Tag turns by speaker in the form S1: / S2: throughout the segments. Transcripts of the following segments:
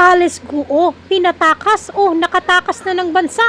S1: Alice Guo, pinatakas o nakatakas na ng bansa.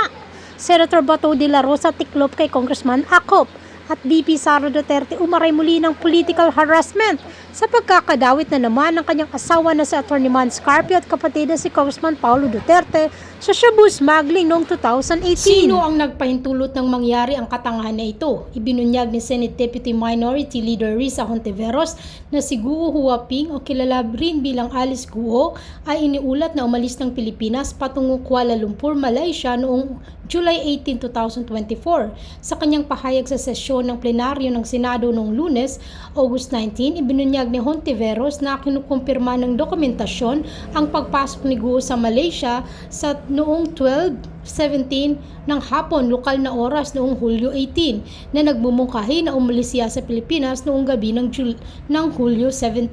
S1: Senator Bato de la Rosa tiklop kay Congressman Acop at VP Sara Duterte umaray muli ng political harassment sa pagkakadawit na naman ng kanyang asawa na si Atty. Man Scarpio at kapatid na si Congressman Paulo Duterte sa Shabu smuggling noong 2018. Sino ang nagpahintulot ng mangyari ang katangahan na ito? Ibinunyag ni Senate Deputy Minority Leader Risa Hontiveros na si Guo Huaping o kilala rin bilang Alice Guo ay iniulat na umalis ng Pilipinas patungong Kuala Lumpur, Malaysia noong July 18, 2024. Sa kanyang pahayag sa sesyon ng plenaryo ng Senado noong lunes, August 19, ibinunyag ni Hontiveros na kinukumpirma ng dokumentasyon ang pagpasok ni Guo sa Malaysia sa noong 12-17 ng hapon lokal na oras noong Hulyo 18 na nagmumungkahi na umalis siya sa Pilipinas noong gabi ng, Jul- ng Hulyo 17.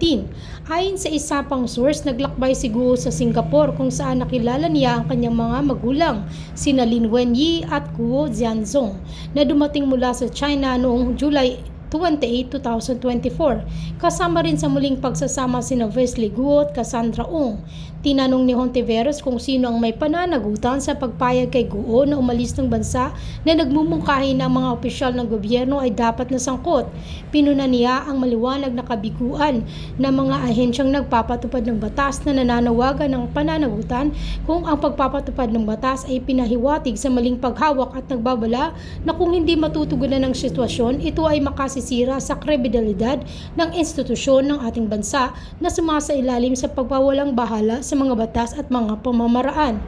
S1: Ayon sa isa pang source, naglakbay si Guo sa Singapore kung saan nakilala niya ang kanyang mga magulang, sina Lin Wenyi at Guo Jianzong, na dumating mula sa China noong July 28, 2024. Kasama rin sa muling pagsasama sina Wesley Guo at Cassandra Ong. Tinanong ni Hontiveros kung sino ang may pananagutan sa pagpayag kay Guo na umalis ng bansa na nagmumungkahi ng mga opisyal ng gobyerno ay dapat na sangkot. Pinuna niya ang maliwanag na kabiguan ng mga ahensyang nagpapatupad ng batas na nananawagan ng pananagutan kung ang pagpapatupad ng batas ay pinahiwatig sa maling paghawak at nagbabala na kung hindi matutugunan ng sitwasyon, ito ay makasisira sa kredibilidad ng institusyon ng ating bansa na sumasailalim sa pagpawalang bahala sa mga batas at mga pamamaraan.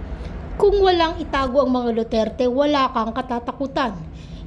S1: Kung walang itago ang mga Duterte, wala kang katatakutan.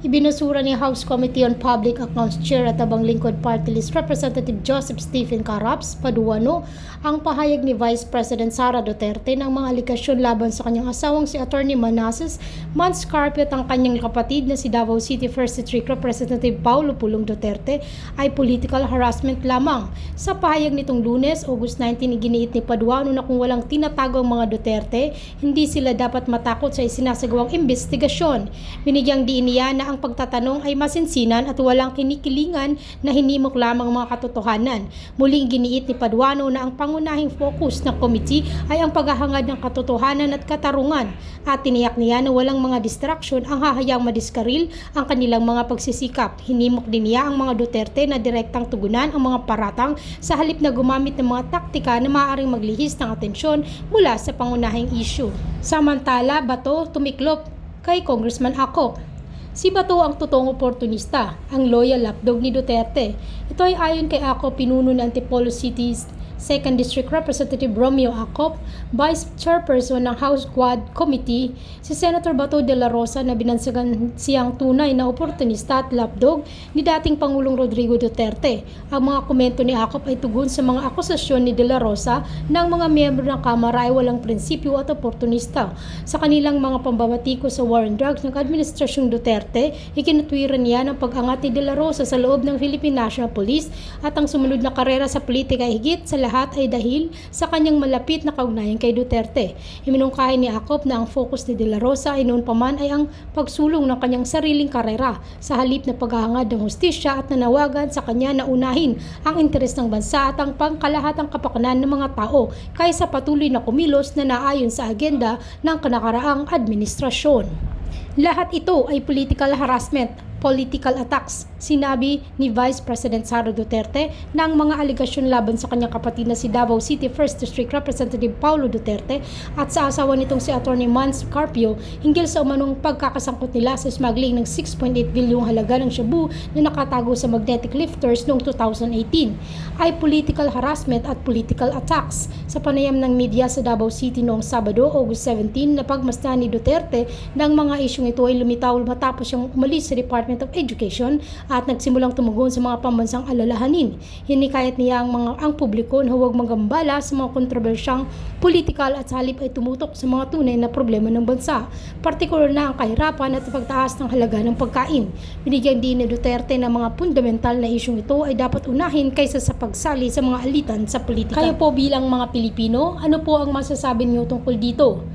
S1: Ibinusura ni House Committee on Public Accounts Chair at Abang Lingkod Party List Representative Joseph Stephen Caraps Paduano ang pahayag ni Vice President Sara Duterte ng mga aligasyon laban sa kanyang asawang si Attorney Manassas Manscarpio at ang kanyang kapatid na si Davao City First District Representative Paulo Pulong Duterte ay political harassment lamang. Sa pahayag nitong lunes, August 19, iginiit ni Paduano na kung walang tinatago ang mga Duterte, hindi sila dapat matakot sa isinasagawang investigasyon. Binigyang diin niya na ang pagtatanong ay masinsinan at walang kinikilingan na hinimok lamang mga katotohanan. Muling giniit ni Paduano na ang pangunahing focus ng committee ay ang paghahangad ng katotohanan at katarungan at tiniyak niya na walang mga distraction ang hahayang madiskaril ang kanilang mga pagsisikap. Hinimok din niya ang mga Duterte na direktang tugunan ang mga paratang sa halip na gumamit ng mga taktika na maaaring maglihis ng atensyon mula sa pangunahing issue. Samantala, Bato tumiklop kay Congressman Akop. Si Bato ang totoong oportunista, ang loyal lapdog ni Duterte. Ito ay ayon kay Ako pinuno ng Antipolo City's 2nd District Representative Romeo Acop, Vice Chairperson ng House Quad Committee, si Senator Bato de la Rosa na binansagan siyang tunay na oportunista at lapdog ni dating Pangulong Rodrigo Duterte. Ang mga komento ni Acop ay tugon sa mga akusasyon ni de la Rosa ng mga miyembro ng Kamara ay walang prinsipyo at oportunista. Sa kanilang mga pambabatiko sa war on drugs ng Administrasyong Duterte, ikinutwiran niya ng pag-angat ni de la Rosa sa loob ng Philippine National Police at ang sumunod na karera sa politika ay higit sa lahat ay dahil sa kanyang malapit na kaugnayan kay Duterte. Iminungkahi ni Acop na ang focus ni De La Rosa ay noon pa man ay ang pagsulong ng kanyang sariling karera sa halip na paghahangad ng hustisya at nanawagan sa kanya na unahin ang interes ng bansa at ang pangkalahatang kapakanan ng mga tao kaysa patuloy na kumilos na naayon sa agenda ng kanakaraang administrasyon. Lahat ito ay political harassment, political attacks, sinabi ni Vice President Sara Duterte ng mga aligasyon laban sa kanyang kapatid na si Davao City 1st District Representative Paulo Duterte at sa asawa nitong si Atty. Mans Carpio hinggil sa umanong pagkakasangkot nila sa smuggling ng 6.8 bilyong halaga ng shabu na nakatago sa magnetic lifters noong 2018 ay political harassment at political attacks. Sa panayam ng media sa Davao City noong Sabado, August 17, na pagmasdan ni Duterte ng mga isyong ito ay lumitaw matapos siyang umalis sa Department of Education at nagsimulang tumugon sa mga pambansang alalahanin. Hinikayat niya ang mga ang publiko na huwag magambala sa mga kontrobersyang politikal at sa halip ay tumutok sa mga tunay na problema ng bansa, partikular na ang kahirapan at pagtaas ng halaga ng pagkain. Binigyan din ni Duterte na mga fundamental na isyong ito ay dapat unahin kaysa sa pagsali sa mga alitan sa politika. Kayo po bilang mga Pilipino, ano po ang masasabi niyo tungkol dito?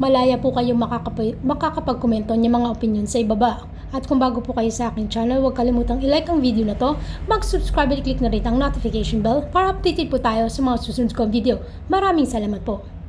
S1: Malaya po kayo makakap- makakapag-komento ng mga opinion sa ibaba. At kung bago po kayo sa aking channel, huwag kalimutang i-like ang video na to, mag-subscribe at click na rin ang notification bell para updated po tayo sa mga susunod kong video. Maraming salamat po!